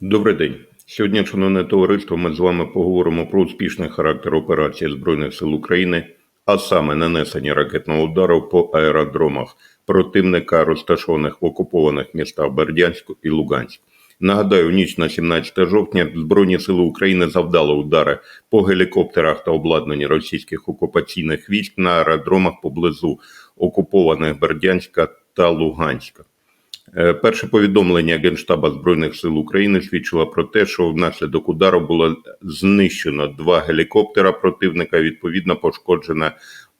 Добрий день. Сьогодні, шановне товариство, ми з вами поговоримо про успішний характер операції Збройних сил України, а саме нанесення ракетного удару по аеродромах противника, розташованих в окупованих містах Бердянську і Луганську. Нагадаю, ніч на 17 жовтня Збройні сили України завдали удари по гелікоптерах та обладнанні російських окупаційних військ на аеродромах поблизу окупованих Бердянська та Луганська. Е, Перше повідомлення Генштаба Збройних сил України свідчило про те, що внаслідок удару було знищено два гелікоптера противника, відповідно пошкоджене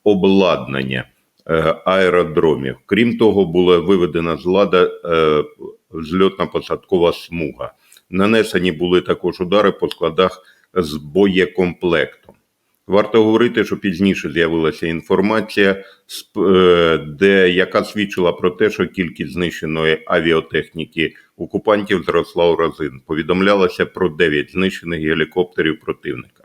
обладнання е, аеродромів. Крім того, була виведена з ладу е, зльотно-посадкова смуга. Нанесені були також удари по складах з боєкомплектом. Варто говорити, що пізніше з'явилася інформація, е, де яка свідчила про те, що кількість знищеної авіатехніки окупантів зросла у рази. Повідомлялося про 9 знищених гелікоптерів противника.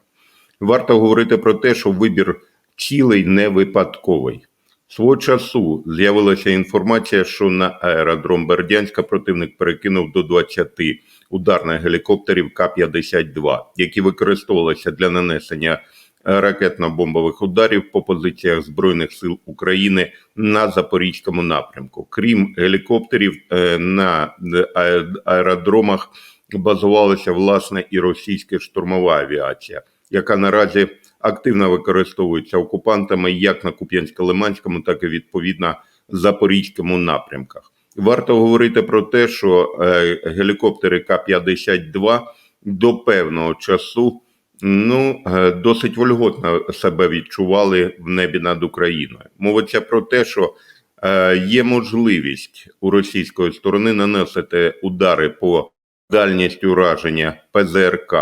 Варто говорити про те, що вибір цілей не випадковий. Свого часу з'явилася інформація, що на аеродром Бердянська противник перекинув до 20 ударних гелікоптерів К-52, які використовувалися для нанесення ракетно-бомбових ударів по позиціях Збройних сил України на Запорізькому напрямку. Крім гелікоптерів, е, на е, аеродромах базувалася власне і російська штурмова авіація, яка наразі активно використовується окупантами як на Куп'янсько-Лиманському, так і відповідно Запорізькому напрямках. Варто говорити про те, що е, гелікоптери К-52 до певного часу ну е, досить вольготно себе відчували в небі над Україною. Мовиться про те, що е, є можливість у російської сторони наносити удари по дальності ураження ПЗРК,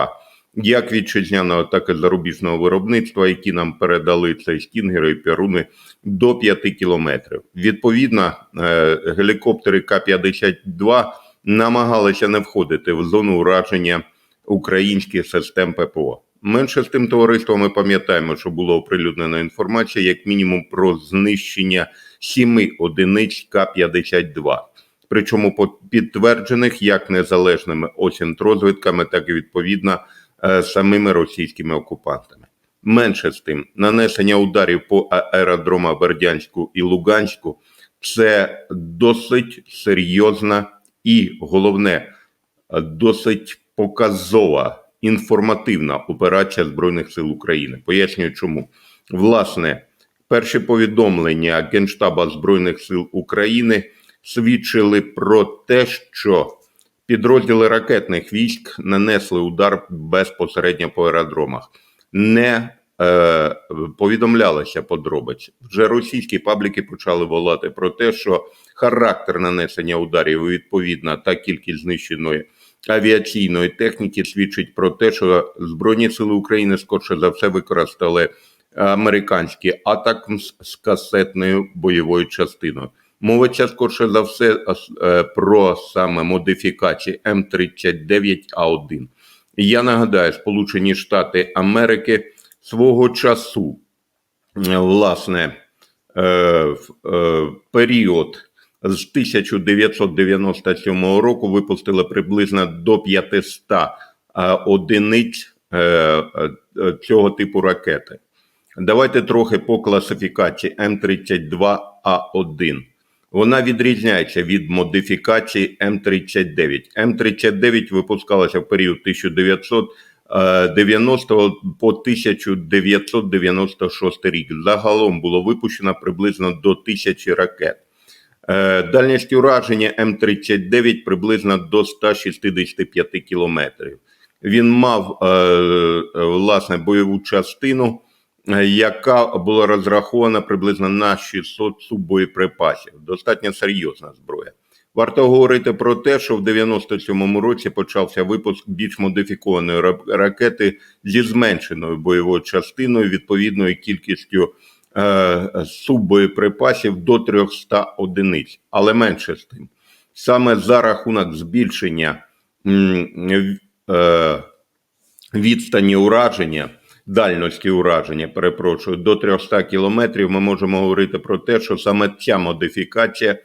як вітчизняного, так і зарубіжного виробництва, які нам передали цей стінгери і піруни до 5 кілометрів. Відповідно, е, гелікоптери К-52 намагалися не входити в зону ураження українських систем ППО. Менше з тим товариство ми пам'ятаємо, що було оприлюднена інформація, як мінімум, про знищення сіми одиниць К-52. Причому підтверджених як незалежними осінтрозвідками, так і відповідно е, самими російськими окупантами. Менше з тим, нанесення ударів по а- аеродромах Бердянську і Луганську це досить серйозна і головне, досить показова інформативна операція Збройних сил України. Пояснюю, чому власне перші повідомлення Генштаба Збройних сил України свідчили про те, що підрозділи ракетних військ нанесли удар безпосередньо по аеродромах. Не е, повідомлялися подробиці. Вже російські пабліки почали волати про те, що характер нанесення ударів і відповідно та кількість знищеної авіаційної техніки свідчить про те, що Збройні сили України скорше за все використали американські атакм з касетною бойовою частиною. Мовиться скорше за все е, про саме модифікації М39А1. Я нагадаю, Сполучені Штати Америки свого часу, власне, е, в е, період з 1997 року випустили приблизно до 500 е, одиниць е, е, цього типу ракети. Давайте трохи по класифікації М32А1. Вона відрізняється від модифікації М39. М39 випускалася в період 1990 по 1996 рік. Загалом було випущено приблизно до тисячі ракет. Е, Дальність ураження М39 приблизно до 165 кілометрів. Він мав е, е, власне бойову частину, яка була розрахована приблизно на 600 суббоєприпасів. Достатньо серйозна зброя. Варто говорити про те, що в 97-му році почався випуск більш модифікованої ракети зі зменшеною бойовою частиною, відповідною кількістю суббоєприпасів до 300 одиниць, але менше з тим. Саме за рахунок збільшення е, відстані ураження, дальності ураження, перепрошую, до 300 кілометрів, ми можемо говорити про те, що саме ця модифікація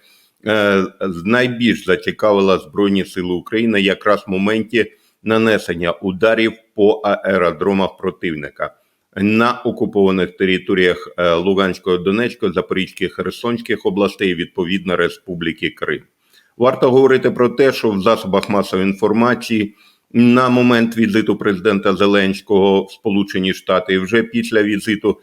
е, найбільш зацікавила Збройні Сили України якраз в моменті нанесення ударів по аеродромах противника на окупованих територіях е, Луганської, Донецької, Запорізької, Херсонських областей, відповідно Республіки Крим. Варто говорити про те, що в засобах масової інформації на момент візиту президента Зеленського в Сполучені Штати і вже після візиту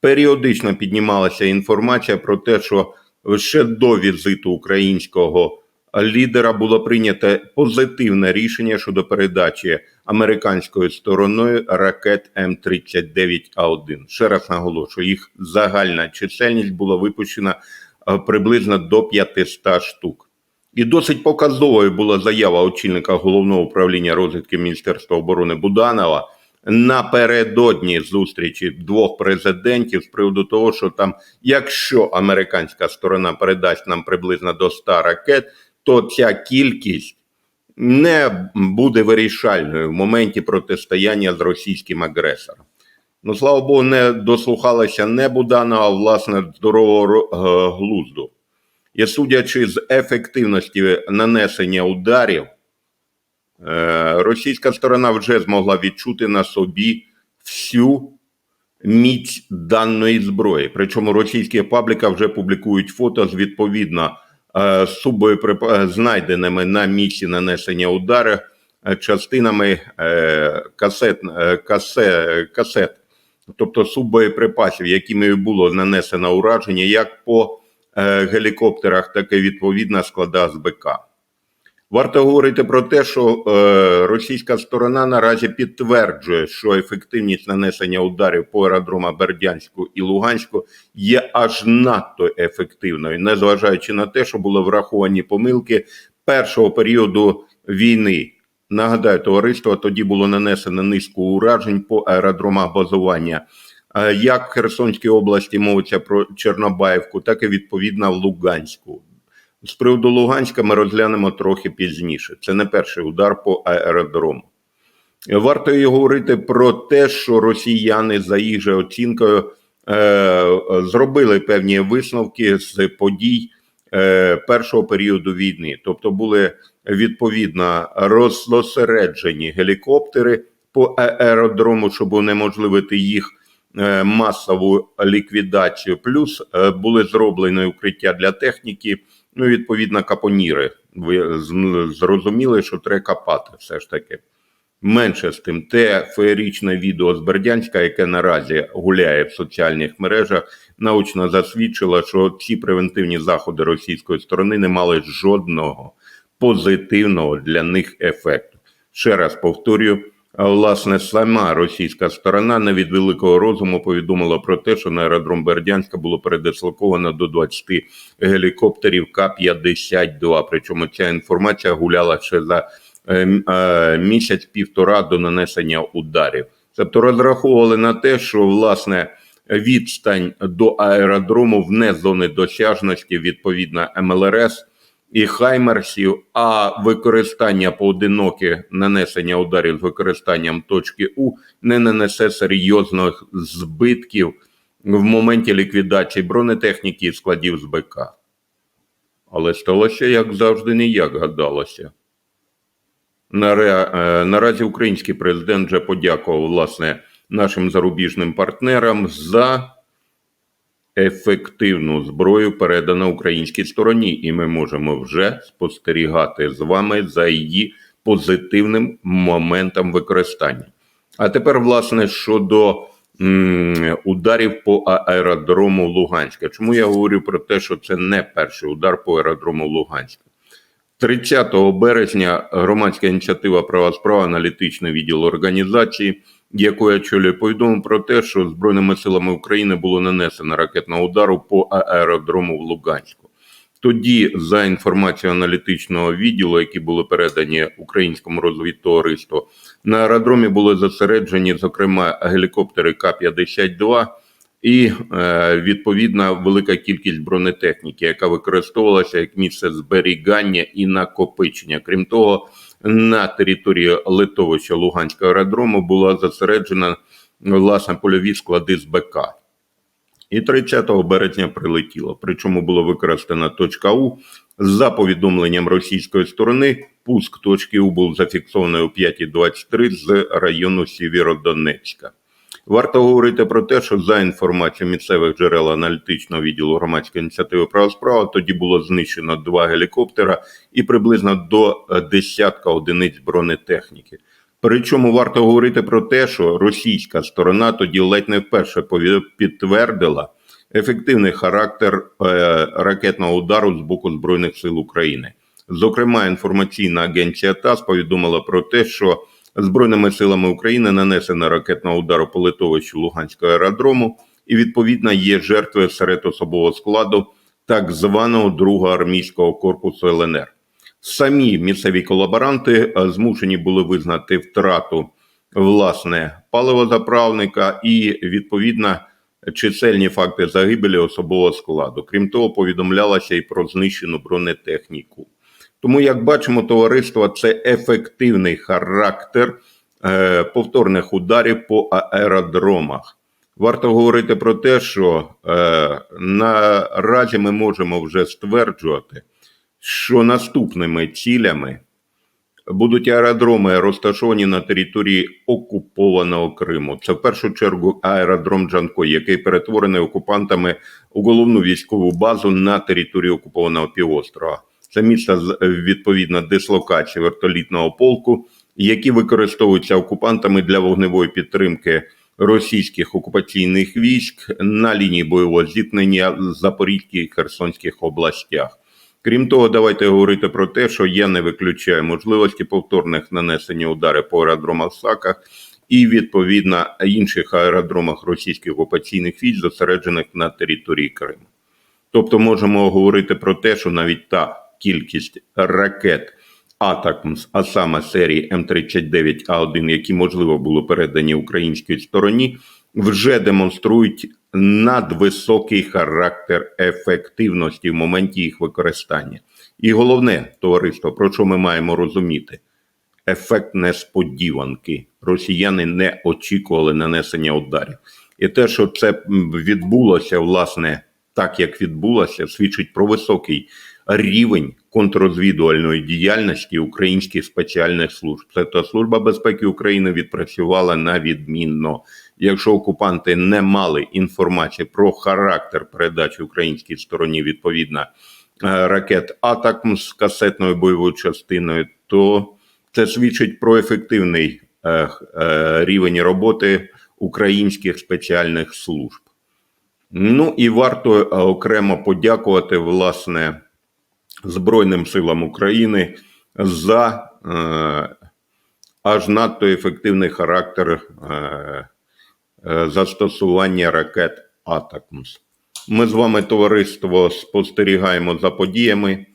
періодично піднімалася інформація про те, що ще до візиту українського лідера було прийнято позитивне рішення щодо передачі американською стороною ракет М39А1. Ще раз наголошую, їх загальна чисельність була випущена е, приблизно до 500 штук. І досить показовою була заява очільника головного управління розвідки Міністерства оборони Буданова напередодні зустрічі двох президентів з приводу того, що там, якщо американська сторона передасть нам приблизно до 100 ракет, то ця кількість не буде вирішальною в моменті протистояння з російським агресором. Ну, слава Богу, не дослухалася не Буданова, а власне здорового е, глузду. І судячи з ефективності нанесення ударів, е, російська сторона вже змогла відчути на собі всю міць даної зброї. Причому російські пабліка вже публікують фото з відповідно е, субоєприпа- е, знайденими на місці нанесення удару е, частинами е, касет, е, касе, касет, тобто субоєприпасів, якими було нанесено ураження як по е, гелікоптерах, так і відповідна склада з БК. Варто говорити про те, що е, російська сторона наразі підтверджує, що ефективність нанесення ударів по аеродромах Бердянську і Луганську є аж надто ефективною, незважаючи на те, що були враховані помилки першого періоду війни. Нагадаю, товариство тоді було нанесено низку уражень по аеродромах базування. Е, Як в Херсонській області мовиться про Чорнобаївку, так і відповідно в Луганську. З приводу Луганська ми розглянемо трохи пізніше. Це не перший удар по аеродрому. Варто і говорити про те, що росіяни за їх же оцінкою е, зробили певні висновки з подій е, першого періоду війни. Тобто були відповідно роззосереджені гелікоптери по аеродрому, щоб унеможливити їх е, масову ліквідацію. Плюс е, були зроблені укриття для техніки. Ну, відповідно, капоніри. Ви зрозуміли, що треба копати все ж таки. Менше з тим, те феєрічне відео з Бердянська, яке наразі гуляє в соціальних мережах, научно засвідчило, що ці превентивні заходи російської сторони не мали жодного позитивного для них ефекту. Ще раз повторюю, а, власне, сама російська сторона не від великого розуму повідомила про те, що на аеродром Бердянська було передислоковано до 20 гелікоптерів К-52. Причому ця інформація гуляла ще за е, е, місяць-півтора до нанесення ударів. Тобто розраховували на те, що власне відстань до аеродрому вне зони досяжності відповідно МЛРС і Хаймерсів, а використання поодинокі нанесення ударів з використанням точки У не нанесе серйозних збитків в моменті ліквідації бронетехніки і складів з БК. Але сталося, як завжди, не як гадалося. Е, Наразі український президент вже подякував власне нашим зарубіжним партнерам за ефективну зброю, передану українській стороні, і ми можемо вже спостерігати з вами за її позитивним моментом використання. А тепер, власне, щодо м, ударів по аеродрому Луганська. Чому я говорю про те, що це не перший удар по аеродрому Луганська? 30 березня громадська ініціатива Права справа, аналітичний відділ організації, яку очолюю, повідомив про те, що Збройними силами України було нанесено ракетного удару по аеродрому в Луганську. Тоді, за інформацією аналітичного відділу, які були передані українському розвідтовариству, на аеродромі були зосереджені, зокрема, гелікоптери К-52 і е, відповідна велика кількість бронетехніки, яка використовувалася як місце зберігання і накопичення. Крім того, на території литовища Луганського аеродрому була зосереджена власне польові склади з БК. І 30 березня прилетіло. Причому було використана точка У. За повідомленням російської сторони, пуск точки У був зафіксований о 5.23 з району Сєвєродонецька. Варто говорити про те, що за інформацією місцевих джерел аналітичного відділу громадської ініціативи «Права справа» тоді було знищено два гелікоптера і приблизно до е, десятка одиниць бронетехніки. Причому варто говорити про те, що російська сторона тоді ледь не вперше підтвердила ефективний характер е, ракетного удару з боку Збройних сил України. Зокрема, інформаційна агенція ТАСС повідомила про те, що Збройними силами України нанесено ракетного удару по литовищу Луганського аеродрому, і відповідно є жертви серед особового складу так званого другого армійського корпусу ЛНР. Самі місцеві колаборанти е, змушені були визнати втрату власне паливозаправника і відповідно чисельні факти загибелі особового складу. Крім того, повідомлялося і про знищену бронетехніку. Тому, як бачимо, товариство це ефективний характер е, повторних ударів по аеродромах. Варто говорити про те, що е, наразі ми можемо вже стверджувати, що наступними цілями будуть аеродроми, розташовані на території окупованого Криму. Це в першу чергу аеродром Джанко, який перетворений окупантами у головну військову базу на території окупованого півострова. Це місце з відповідно дислокації вертолітного полку, які використовуються окупантами для вогневої підтримки російських окупаційних військ на лінії бойового зіткнення Запорізькій Херсонських областях. Крім того, давайте говорити про те, що я не виключаю можливості повторних нанесення ударів по аеродромах САКах і відповідно інших аеродромах російських окупаційних військ, зосереджених на території Криму. Тобто можемо говорити про те, що навіть та кількість ракет Атакмс, а саме серії М39А1, які можливо було передані українській стороні, вже демонструють надвисокий характер ефективності в моменті їх використання. І головне, товариство, про що ми маємо розуміти? Ефект несподіванки. Росіяни не очікували нанесення ударів. І те, що це відбулося, власне, так як відбулося, свідчить про високий рівень контррозвідувальної діяльності українських спеціальних служб. Це та служба безпеки України відпрацювала на відмінно. Якщо окупанти не мали інформації про характер передачі українській стороні відповідно е, ракет Атакм з касетною бойовою частиною, то це свідчить про ефективний е, е, рівень роботи українських спеціальних служб. Ну і варто окремо подякувати власне Збройним силам України за е, аж надто ефективний характер е, е, застосування ракет Атакмс. Ми з вами, товариство, спостерігаємо за подіями,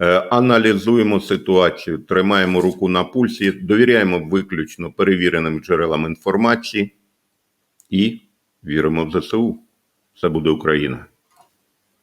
е, аналізуємо ситуацію, тримаємо руку на пульсі, довіряємо виключно перевіреним джерелам інформації і віримо в ЗСУ. Це буде Україна.